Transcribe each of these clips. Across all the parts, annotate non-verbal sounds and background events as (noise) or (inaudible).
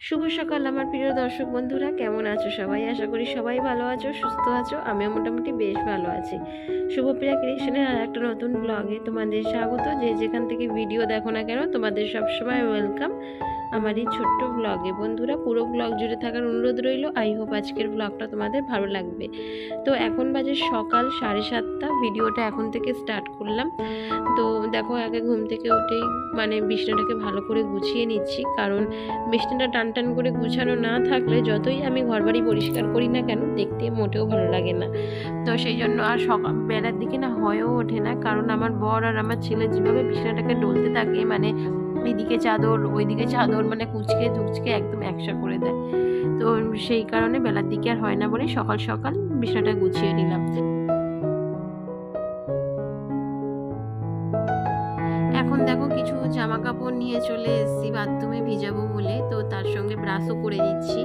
শুভ সকাল, আমার প্রিয় দর্শক বন্ধুরা। কেমন আছো সবাই? আশা করি সবাই ভালো আছো, সুস্থ আছো। আমিও মোটামুটি বেশ ভালো আছি। শুভপ্রিয়া ক্রিয়েশনের আর একটা নতুন ব্লগে তোমাদের স্বাগত। যে যেখান থেকে ভিডিও দেখো না কেন, তোমাদের সবসময় ওয়েলকাম আমার এই ছোট্ট ব্লগে বন্ধুরা, পুরো ব্লগ জুড়ে থাকার অনুরোধ রইল। আই হোপ আজকের ব্লগটা তোমাদের ভালো লাগবে। তো এখন বাজে সকাল সাড়ে সাতটা। ভিডিওটা এখন থেকে স্টার্ট করলাম। তো দেখো, আগে ঘুম থেকে উঠেই মানে বিছনাটাকে ভালো করে গুছিয়ে নিচ্ছি। কারণ বিছনাটা টান টান করে গুছানো না থাকলে যতই আমি ঘরবাড়ি পরিষ্কার করি না কেন, দেখতে মোটেও ভালো লাগে না। তো সেই জন্য আর সকাল বেলার দিকে না হয়েও ওঠে না। কারণ আমার বর আর আমার ছেলে যেভাবে বিছানাটাকে ডলতে থাকে মানে এইদিকে চাদর, ওইদিকে চাদর মানে কুচকে ধুচকে একদম একসা করে দেয়। তো সেই কারণে বেলার দিকে আর হয় না বলে সকাল সকাল বিছানাটা গুছিয়ে নিলাম। এখন দেখো কিছু জামা কাপড় নিয়ে চলে এসেছি, বাথরুমে ভিজাবো বলে। তো তার সঙ্গে ব্রাশও করে নিচ্ছি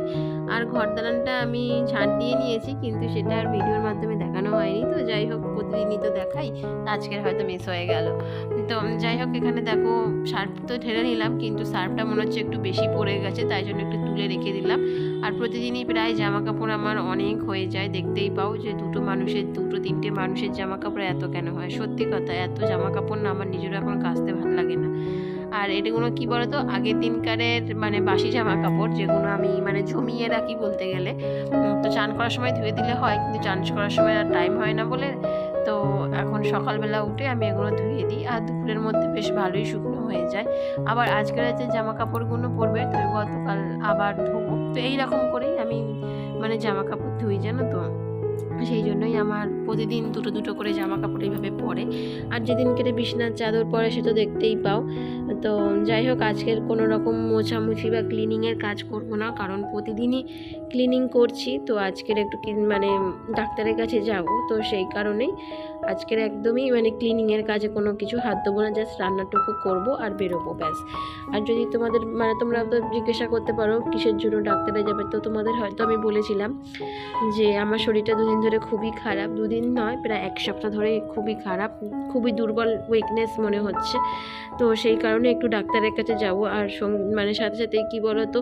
আর ঘর দালানটা আমি ঝাঁট দিয়ে নিয়েছি, কিন্তু সেটা আর ভিডিওর মাধ্যমে দেখানো হয়নি। তো যাই হোক, প্রতিদিনই তো দেখাই। আজকের হয়তো মিস হয়ে গেল। তো যাই হোক, এখানে দেখো সার্ফ তো ঢেলে নিলাম, কিন্তু সার্ফটা মনে হচ্ছে একটু বেশি পড়ে গেছে, তাই জন্য একটু তুলে রেখে দিলাম। আর প্রতিদিনই প্রায় জামা কাপড় আমার অনেক হয়ে যায়, দেখতেই পাও যে দুটো মানুষের, দুটো তিনটে মানুষের জামা কাপড় এত কেন হয়? সত্যি কথা, এত জামা কাপড় না আমার নিজেরও এখন কাচতে ভালো লাগে না। আর এটাগুলো কি বলতো? আগের দিনকারের মানে বাসি জামা কাপড় যেগুলো আমি মানে জমিয়ে রাখি বলতে গেলে তো চান করার সময় ধুয়ে দিলে হয়, কিন্তু চান করার সময় আর টাইম হয় না বলে, তো এখন সকালবেলা উঠে আমি এগুলো ধুয়ে দিই, আর দুপুরের মধ্যে বেশ ভালোই শুকনো হয়ে যায়। আবার আজকের যে জামা কাপড়গুলো পরবে, তো গতকাল আবার ধোবো, তো এইরকম করেই আমি মানে জামা কাপড় ধুই, জানো তো? সেই জন্যই আমার প্রতিদিন দুটো দুটো করে জামা কাপড় এইভাবে পরে। আর যেদিন কেটে বিছনার চাদর পরে সে তো দেখতেই পাও। তো যাই হোক, আজকের কোনো রকম মোছামুছি বা ক্লিনিংয়ের কাজ করব না, কারণ প্রতিদিনই ক্লিনিং করছি। তো আজকের একটু মানে ডাক্তারের কাছে যাব, তো সেই কারণেই আজকের একদমই মানে ক্লিনিংয়ের কাজে কোনো কিছু হাত দেবো না জাস্ট রান্নাটুকু করব আর বেরোবো, ব্যাস। আর যদি তোমাদের মানে তোমরা তো জিজ্ঞাসা করতে পারো, কিসের জন্য ডাক্তারে যাবে? তো তোমাদের হয়তো আমি বলেছিলাম যে আমার শরীরটা দুদিন ধরে খুবই খারাপ, দুদিন নয়, প্রায় এক সপ্তাহ ধরে খুবই খারাপ, খুবই দুর্বল উইকনেস মনে হচ্ছে। তো সেই কারণে একটু ডাক্তারের কাছে যাব আর মানে সাথে সাথে কি বলো তো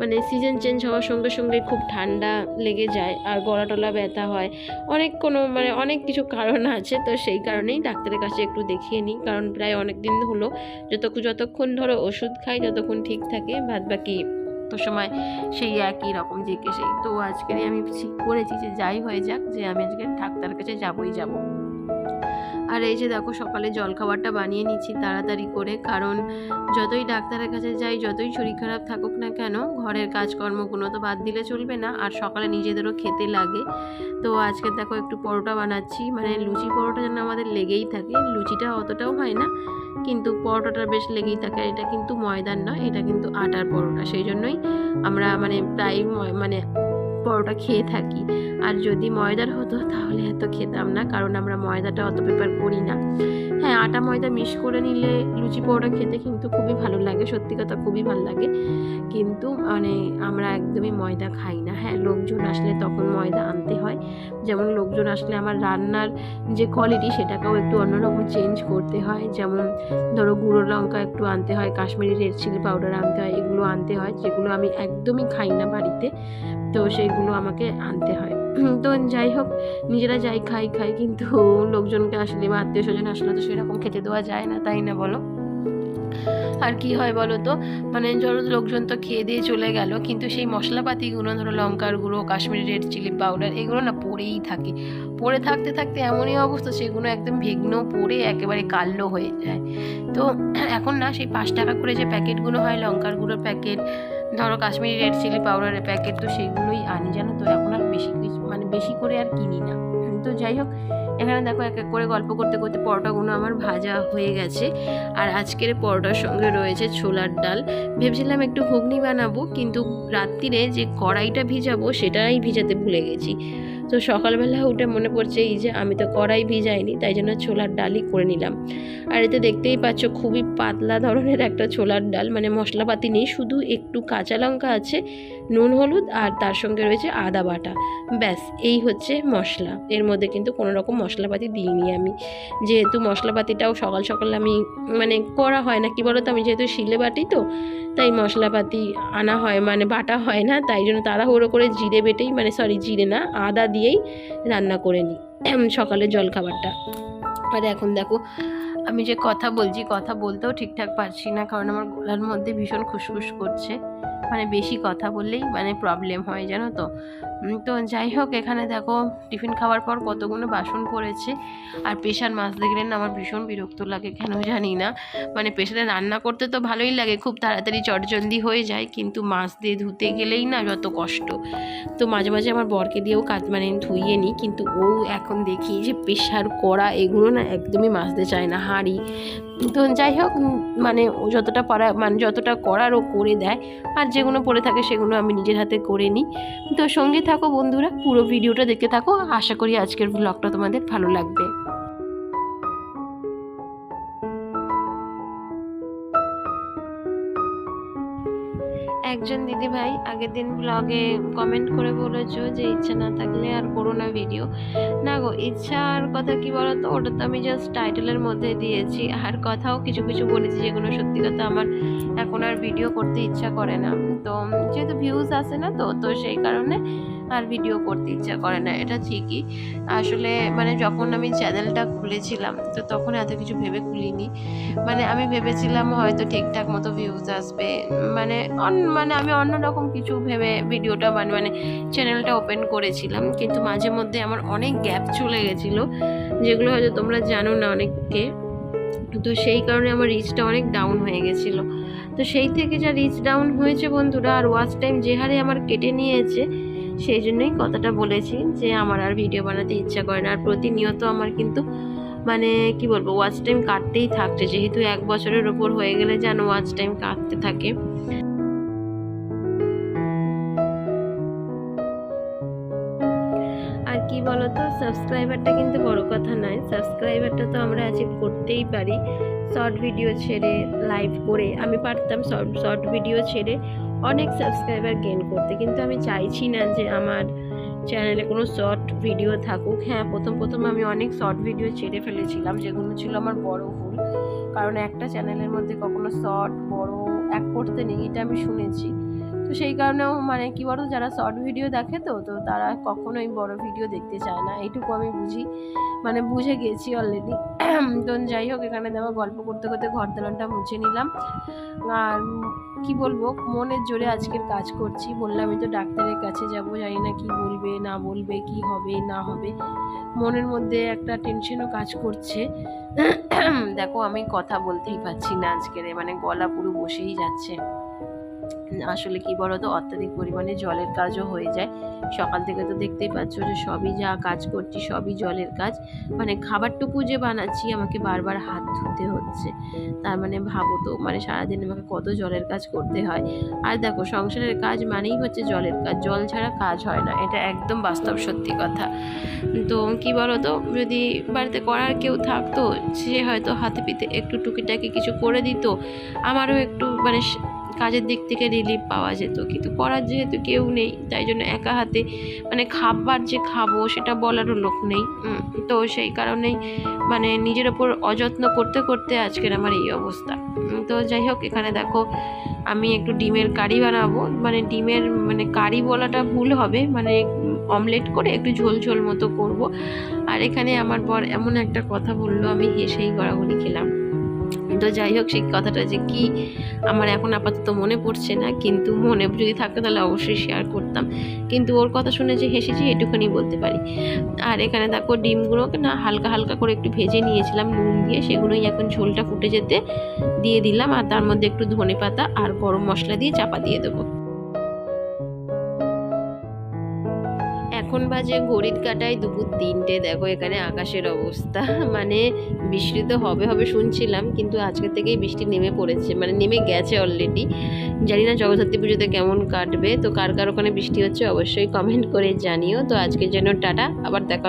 মানে সিজন চেঞ্জ হওয়ার সঙ্গে সঙ্গে খুব ঠান্ডা লেগে যায় আর গলা টলা ব্যথা হয়। অনেক কোনো মানে অনেক কিছু কারণ আছে, তো সেই কারণেই ডাক্তারের কাছে একটু দেখিয়ে নিই, কারণ প্রায় অনেক দিন হলো যত যতক্ষণ ধরো ওষুধ খাই, ততক্ষণ ঠিক থাকে বাদ বাকি তো সময় সেই একই রকম জিজ্ঞেস সেই তো আজকেরই আমি ঠিক করেছি যে যাই হয়ে যাক, যে আমি আজকে ডাক্তারের কাছে যাবই যাব। আর এই যে দেখো সকালে জলখাবারটা বানিয়ে নিচ্ছি তাড়াতাড়ি করে, কারণ যতই ডাক্তারের কাছে যাই, যতই শরীর খারাপ থাকুক না কেন, ঘরের কাজকর্মগুলো তো বাদ দিলে চলবে না, আর সকালে নিজেদেরও খেতে লাগে। তো আজকে দেখো একটু পরোটা বানাচ্ছি মানে লুচি পরোটা যেন আমাদের লেগেই থাকে, লুচিটা অতটাও হয় না। কিন্তু পরোটাটা বেশ লেগেই থাকে। আর এটা কিন্তু ময়দার নয় এটা কিন্তু আটার পরোটা। সেই জন্যই আমরা মানে প্রায় মানে পরোটা খেয়ে থাকি। আর যদি ময়দার হতো তাহলে এত খেতাম না, কারণ আমরা ময়দাটা অত প্রেফার করি না। হ্যাঁ আটা ময়দা মিক্স করে নিলে লুচি পরোটা খেতে কিন্তু খুবই ভালো লাগে, সত্যি কথা খুবই ভালো লাগে। কিন্তু মানে আমরা একদমই ময়দা খাই না। হ্যাঁ লোকজন আসলে তখন ময়দা আনতে হয়। যেমন লোকজন আসলে আমার রান্নার যে কোয়ালিটি সেটাকেও একটু অন্যরকম চেঞ্জ করতে হয়। যেমন ধরো গুঁড়ো লঙ্কা একটু আনতে হয়, কাশ্মীরি রেড চিলি পাউডার আনতে হয়, এগুলো আনতে হয়, যেগুলো আমি একদমই খাই না বাড়িতে। তো সেইগুলো আমাকে আনতে হয়। (clears throat) তো যাই হোক, নিজেরা যাই খাই খাই, কিন্তু লোকজনকে আসলে বা আত্মীয় স্বজন আসলে তো সেরকম খেতে দেওয়া যায় না, তাই না বলো? আর কি হয় বলো তো? মানে ধরো লোকজন তো খেয়ে দিয়ে চলে গেল, কিন্তু সেই মশলাপাতিগুলো, ধরো লঙ্কার গুঁড়ো, কাশ্মীরি রেড চিলি পাউডার, এগুলো না পড়েই থাকে। পড়ে থাকতে থাকতে এমনই অবস্থা, সেগুলো একদম ভিগ্ন পড়ে একেবারে কালো হয়ে যায়। তো এখন না, সেই পাঁচ টাকা করে যে প্যাকেটগুলো হয়, লঙ্কার গুঁড়োর প্যাকেট, ধরো কাশ্মীরি রেড চিলি পাউডারের প্যাকেট, তো সেগুলোই আনি জানো তো? এখন আর বেশি মানে বেশি করে আর কিনি না। তো যাই হোক এখানে দেখো এক এক করে গল্প করতে করতে পরোটাগুলো আমার ভাজা হয়ে গেছে। আর আজকের পরোটার সঙ্গে রয়েছে ছোলার ডাল। ভেবেছিলাম একটু ঘুগনি বানাবো, কিন্তু রাত্রিরে যে কড়াইটা ভিজাবো সেটাই ভিজাতে ভুলে গেছি। তো সকালবেলা উঠে মনে পড়ছে, এই যে আমি তো কড়াই ভিজাইনি, তাই জন্য ছোলার ডালই করে নিলাম। আর এতে দেখতেই পাচ্ছ, খুবই পাতলা ধরনের একটা ছোলার ডাল মানে মশলাপাতি নেই, শুধু একটু কাঁচা লঙ্কা আছে, নুন, হলুদ আর তার সঙ্গে রয়েছে আদা বাটা। ব্যাস, এই হচ্ছে মশলা। এর মধ্যে কিন্তু কোনো রকম মশলাপাতি দিইনি আমি। যেহেতু মশলাপাতিটাও সকাল সকাল আমি মানে করা হয় না, কি বলো তো আমি যেহেতু শিলে বাটি তো, তাই মশলাপাতি আনা হয় মানে বাটা হয় না, তাই জন্য তাড়াহুড়ো করে জিরে বেটেই মানে সরি, জিরে না, আদা দিয়েই রান্না করে নিই (clears throat) সকালের জলখাবারটা। আর এখন দেখো, আমি যে কথা বলছি, কথা বলতেও ঠিকঠাক পারছি না, কারণ আমার গলার মধ্যে ভীষণ খুসখুস করছে। মানে বেশি কথা বললেই মানে প্রবলেম হয়, জানো তো? তো যাই হোক, এখানে দেখো, টিফিন খাওয়ার পর কতগুলো বাসন পড়েছে। আর প্রেশার মাছ দেখলে না আমার ভীষণ বিরক্ত লাগে, কেন জানি না? মানে প্রেশারে রান্না করতে তো ভালোই লাগে, খুব তাড়াতাড়ি চটজলদি হয়ে যায়, কিন্তু মাছ দিয়ে ধুতে গেলেই না যত কষ্ট। তো মাঝে মাঝে আমার বরকে দিয়েও কাজ মানে ধুইয়ে নিই, কিন্তু ও এখন দেখি যে প্রেশার করা এগুলো না একদমই মাজতে চায় না হাঁড়ি। তো যাই হোক মানে ও যতটা পারা মানে যতটা করার ও করে দেয়, আর যেগুলো পড়ে থাকে সেগুলো আমি নিজের হাতে করে নিই। তো সঙ্গে থাকো বন্ধুরা, পুরো ভিডিওটা দেখতে থাকো। আশা করি আজকের ব্লগটা তোমাদের ভালো লাগবে। একজন দিদি ভাই আগের দিন ব্লগে কমেন্ট করে বলেছ যে ইচ্ছা না থাকলে আর করো না ভিডিও না গো, ইচ্ছার কথা কি বলতো? ওটা তো আমি জাস্ট টাইটেলের মধ্যে দিয়েছি। আর কথাও কিছু কিছু বলেছি যেগুলো সত্যি কথা আমার এখন আর ভিডিও করতে ইচ্ছা করে না। তো যেহেতু ভিউজ আসে না তো তো সেই কারণে আর ভিডিও করতে ইচ্ছা করে না, এটা ঠিকই। আসলে মানে যখন আমি চ্যানেলটা খুলেছিলাম, তো তখন এত কিছু ভেবে খুলিনি। মানে আমি ভেবেছিলাম হয়তো ঠিকঠাক মতো ভিউজ আসবে। মানে মানে আমি অন্যরকম কিছু ভেবে ভিডিওটা মানে মানে চ্যানেলটা ওপেন করেছিলাম। কিন্তু মাঝে মধ্যে আমার অনেক গ্যাপ চলে গেছিল, যেগুলো হয়তো তোমরা জানো না অনেককে। তো সেই কারণে আমার রিচটা অনেক ডাউন হয়ে গেছিল। তো সেই থেকে যা রিচ ডাউন হয়েছে বন্ধুরা, আর ওয়াচ টাইম যে হারে আমার কেটে নিয়েছে, সেই জন্যই কথাটা বলেছি যে আমার আর ভিডিও বানাতে ইচ্ছা করে না। আর প্রতিনিয়ত আমার কিন্তু মানে কি বলব ওয়াচ টাইম কাটতেই থাকছে। যেহেতু এক বছরের ওপর হয়ে গেলে যেন ওয়াচ টাইম কাটতে থাকে। সাবস্ক্রাইবারটা কিন্তু বড় কথা নয়। সাবস্ক্রাইবারটা তো আমরা অ্যাচিভ করতেই পারি। শর্ট ভিডিও ছেড়ে লাইভ করে আমি পারতাম শর্ট শর্ট ভিডিও ছেড়ে অনেক সাবস্ক্রাইবার গেইন করতে। কিন্তু আমি চাইছি না যে আমার চ্যানেলে কোনো শর্ট ভিডিও থাকুক। হ্যাঁ প্রথম প্রথম আমি অনেক শর্ট ভিডিও ছেড়ে ফেলেছিলাম, যেগুলো ছিল আমার বড় ভুল। কারণ একটা চ্যানেলের মধ্যে কখনো শর্ট বড় এক করতে নেই, এটা আমি শুনেছি। তো সেই কারণেও মানে কি বলতো, যারা শর্ট ভিডিও দেখে তো তো তারা কখনোই বড় ভিডিও দেখতে চায় না। এইটুকু আমি বুঝি মানে বুঝে গেছি অলরেডি (clears throat) তো যাই হোক, এখানে দেখো গল্প করতে করতে ঘর দালানটা মুছে নিলাম। আর কি বলব, মনের জোরে আজকের কাজ করছি। বললাম আমি তো ডাক্তারের কাছে যাব, জানি না কি বলবে, না বলবে, কি হবে, না হবে। মনের মধ্যে একটা টেনশনও কাজ করছে। (clears throat) দেখো, আমি কথা বলতেই পারছি না আজকের মানে গলা পুরো বসেই যাচ্ছে। আসলে কি বলতো, অত্যাধিক পরিমাণে জলের কাজও হয়ে যায়। সকাল থেকে তো দেখতেই পাচ্ছ যে সবই যা কাজ করছি সবই জলের কাজ। মানে খাবারটুকু যে বানাচ্ছি, আমাকে বারবার হাত ধুতে হচ্ছে। তার মানে ভাবো তো মানে সারাদিন আমাকে কত জলের কাজ করতে হয়। আর দেখো, সংসারের কাজ মানেই হচ্ছে জলের কাজ, জল ছাড়া কাজ হয় না। এটা একদম বাস্তব সত্যি কথা। তো কি বলতো, যদি বাড়িতে করার কেউ থাকতো, সে হয়তো হাতে পিতে একটু টুকিটাকি কিছু করে দিত। আমারও একটু মানে কাজের দিক থেকে রিলিফ পাওয়া যেত। কিন্তু করার যেহেতু কেউ নেই, তাই জন্য একা হাতে মানে খাবার যে খাব সেটা বলারও লোক নেই। তো সেই কারণেই মানে নিজের ওপর অযত্ন করতে করতে আজকের আমার এই অবস্থা। তো যাই হোক, এখানে দেখো আমি একটু ডিমের কারি বানাবো। মানে ডিমের মানে কারি বলাটা ভুল হবে। মানে অমলেট করে একটু ঝোল ঝোল মতো করব। আর এখানে আমার বর এমন একটা কথা বলল, আমি হেসেই গড়াগড়ি খেলাম। তো যাই হোক, সেই কথাটা যে কি আমার এখন আপাতত মনে পড়ছে না, কিন্তু মনে যদি থাকতো তাহলে অবশ্যই শেয়ার করতাম। কিন্তু ওর কথা শুনে যে হেসেছি এটুখানি বলতে পারি। আর এখানে দেখো ডিমগুলোকে না হালকা হালকা করে একটু ভেজে নিয়েছিলাম, নুন দিয়ে সেগুলোই এখন ঝোলটা ফুটে যেতে দিয়ে দিলাম, আর তার মধ্যে একটু ধনে পাতা আর গরম মশলা দিয়ে চাপা দিয়ে দেবো। এখন বাজে ঘড়ির কাটায় দুপুর তিনটে। দেখো এখানে আকাশের অবস্থা। (laughs) মানে বৃষ্টি তো হবে হবে শুনছিলাম, কিন্তু আজকে থেকেই বৃষ্টি নেমে পড়েছে। মানে নেমে গেছে অলরেডি জানি না জগদ্ধাত্রী পুজোতে কেমন কাটবে। তো কার কার ওখানে বৃষ্টি হচ্ছে অবশ্যই কমেন্ট করে জানিও। তো আজকের জন্য টাটা, আবার দেখা